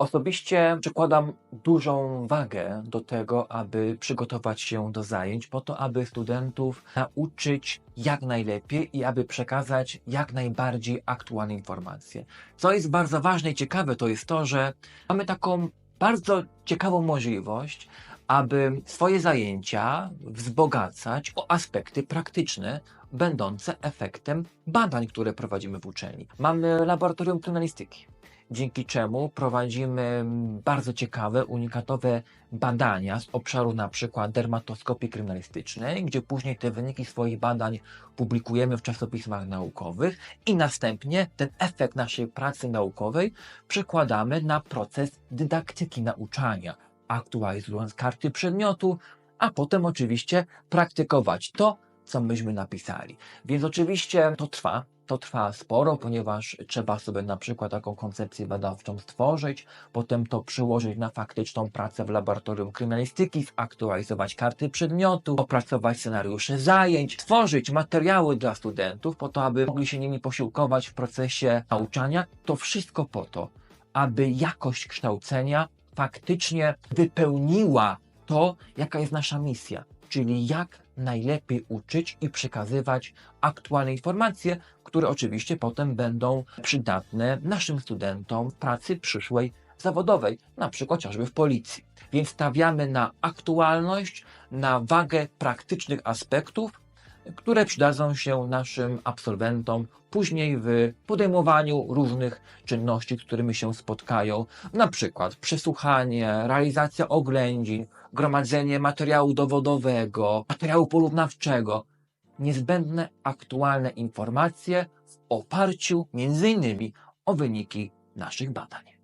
Osobiście przykładam dużą wagę do tego, aby przygotować się do zajęć, po to, aby studentów nauczyć jak najlepiej i aby przekazać jak najbardziej aktualne informacje. Co jest bardzo ważne i ciekawe, to jest to, że mamy taką bardzo ciekawą możliwość, aby swoje zajęcia wzbogacać o aspekty praktyczne, będące efektem badań, które prowadzimy w uczelni. Mamy laboratorium kryminalistyki, dzięki czemu prowadzimy bardzo ciekawe, unikatowe badania z obszaru na przykład dermatoskopii kryminalistycznej, gdzie później te wyniki swoich badań publikujemy w czasopismach naukowych i następnie ten efekt naszej pracy naukowej przekładamy na proces dydaktyki nauczania, aktualizując karty przedmiotu, a potem oczywiście praktykować to, co myśmy napisali. Więc oczywiście to trwa, to trwa sporo, ponieważ trzeba sobie na przykład taką koncepcję badawczą stworzyć, potem to przełożyć na faktyczną pracę w laboratorium kryminalistyki, zaktualizować karty przedmiotu, opracować scenariusze zajęć, tworzyć materiały dla studentów po to, aby mogli się nimi posiłkować w procesie nauczania. To wszystko po to, aby jakość kształcenia faktycznie wypełniła to, jaka jest nasza misja, czyli jak najlepiej uczyć i przekazywać aktualne informacje, które oczywiście potem będą przydatne naszym studentom w pracy przyszłej zawodowej, na przykład chociażby w policji. Więc stawiamy na aktualność, na wagę praktycznych aspektów, które przydadzą się naszym absolwentom później w podejmowaniu różnych czynności, z którymi się spotkają, na przykład przesłuchanie, realizacja oględzin, gromadzenie materiału dowodowego, materiału porównawczego. Niezbędne aktualne informacje w oparciu innymi o wyniki naszych badań.